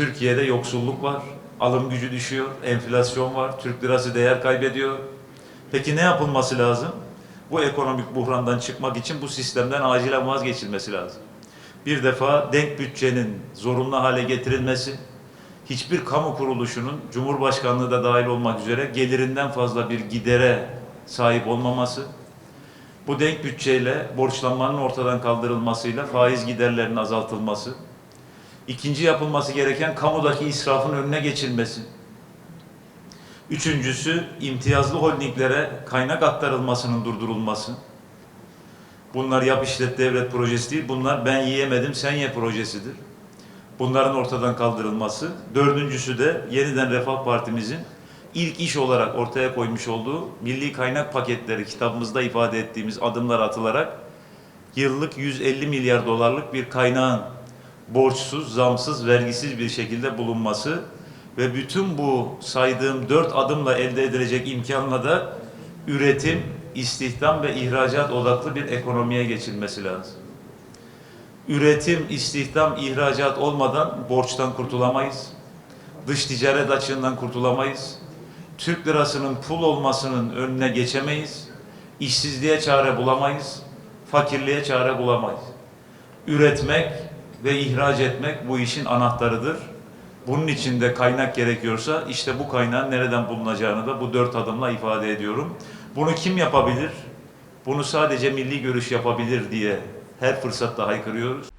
Türkiye'de yoksulluk var, alım gücü düşüyor, enflasyon var, Türk lirası değer kaybediyor. Peki ne yapılması lazım? Bu ekonomik buhrandan çıkmak için bu sistemden acilen vazgeçilmesi lazım. Bir defa denk bütçenin zorunlu hale getirilmesi, hiçbir kamu kuruluşunun Cumhurbaşkanlığı da dahil olmak üzere gelirinden fazla bir gidere sahip olmaması, bu denk bütçeyle borçlanmanın ortadan kaldırılmasıyla faiz giderlerinin azaltılması, ikinci yapılması gereken kamudaki israfın önüne geçilmesi, üçüncüsü imtiyazlı holdinglere kaynak aktarılmasının durdurulması, bunlar yap işlet devlet projesi değil, bunlar ben yiyemedim sen ye projesidir. Bunların ortadan kaldırılması. Dördüncüsü de yeniden Refah Partimizin ilk iş olarak ortaya koymuş olduğu milli kaynak paketleri kitabımızda ifade ettiğimiz adımlar atılarak yıllık 150 milyar dolarlık bir kaynağın borçsuz, zamsız, vergisiz bir şekilde bulunması ve bütün bu saydığım dört adımla elde edilecek imkanla da üretim, istihdam ve ihracat odaklı bir ekonomiye geçilmesi lazım. Üretim, istihdam, ihracat olmadan borçtan kurtulamayız. Dış ticaret açığından kurtulamayız. Türk lirasının pul olmasının önüne geçemeyiz. İşsizliğe çare bulamayız. Fakirliğe çare bulamayız. Üretmek ve ihraç etmek bu işin anahtarıdır. Bunun için de kaynak gerekiyorsa işte bu kaynağın nereden bulunacağını da bu dört adımla ifade ediyorum. Bunu kim yapabilir? Bunu sadece milli görüş yapabilir diye her fırsatta haykırıyoruz.